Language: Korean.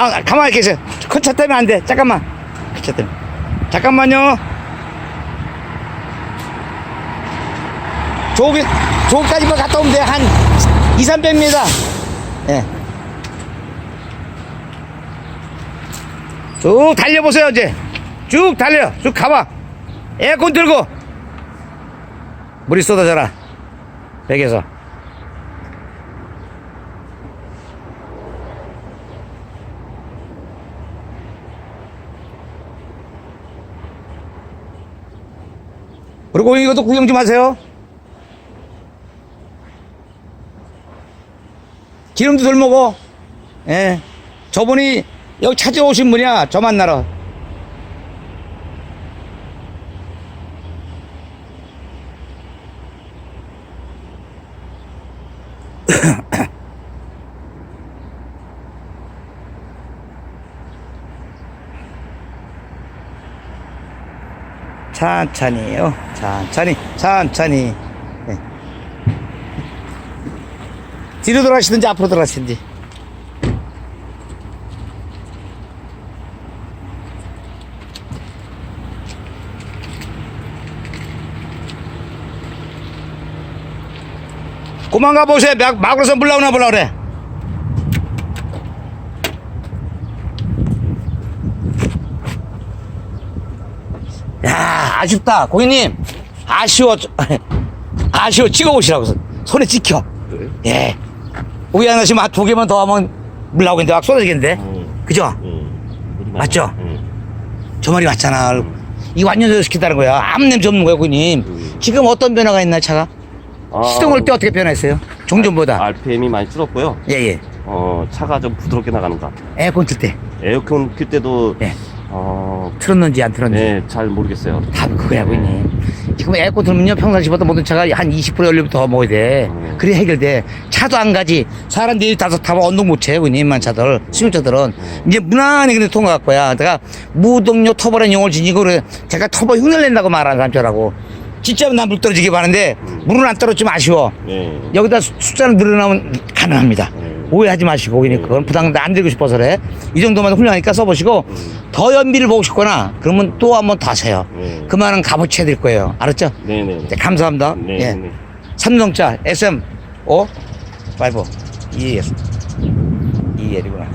아, 가만히 계세요. 큰차 때문에 안 돼. 잠깐만. 큰차 때문에. 잠깐만요. 저기, 저기까지만 갔다 오면 돼. 한 2, 300m. 예. 쭉 달려보세요, 이제. 쭉 달려. 쭉 가봐. 에어컨 들고. 물이 쏟아져라. 벽에서. 그리고 이것도 구경 좀 하세요. 기름도 덜 먹어. 예. 저분이 여기 찾아오신 분이야. 저 만나러. 천천히요. 천천히, 천천히. 예. 뒤로 돌아가시든지 앞으로 돌아가시든지. 그만 가보세요. 막, 막으로서 물 나오나 보라 그래. 야, 아쉽다. 고객님. 아쉬워. 아쉬워. 찍어보시라고. 손에 찍혀. 그래? 예. 우리 하나씩 두 개만 더 하면 물 나오겠는데 막 쏟아지겠는데. 응. 그죠? 응. 우리 맞죠? 응. 저 말이 맞잖아. 이 완전 시키다는 거야. 아무 냄새 없는 거야, 고객님. 음. 지금 어떤 변화가 있나, 차가? 아, 시동을 때 어떻게 변화했어요? 종전보다. RPM이 많이 줄었고요. 예, 예. 어, 차가 좀 부드럽게 나가는 것 같아요. 에어컨 틀 때. 에어컨 킬 때도 예. 어, 틀었는지 안 틀었는지. 네, 잘 모르겠어요. 답은 그거야, 고객님. 지금 에어컨 틀면요, 평상시보다 모든 차가 한 20% 연료부터 더 먹어야 돼. 음. 그래 해결돼. 차도 안 가지. 사람 네일 다섯 타면 언동 못 채, 고객님만 차들. 승용차들은. 이제 무난히 근데 통과할 거야. 내가 무동력 터보라는 용어를 지니고 그래. 제가 터보 흉내를 낸다고 말하는 사람처라고. 진짜 난물 떨어지기 바라는데, 물은 안 떨어지면 아쉬워. 네. 여기다 수- 숫자는 늘어나면 가능합니다. 음. 오해하지 마시고, 고객님. 그건 부담 안 들고 싶어서 그래. 이 정도만 훌륭하니까 써보시고, 더 연비를 보고 싶거나, 그러면 또 한번 더 하세요. 네. 그만은 값어치 해드릴 거예요. 알았죠? 네네. 네, 감사합니다. 네. 예. 네. 삼성차 SM 5 5 2 2L이구나.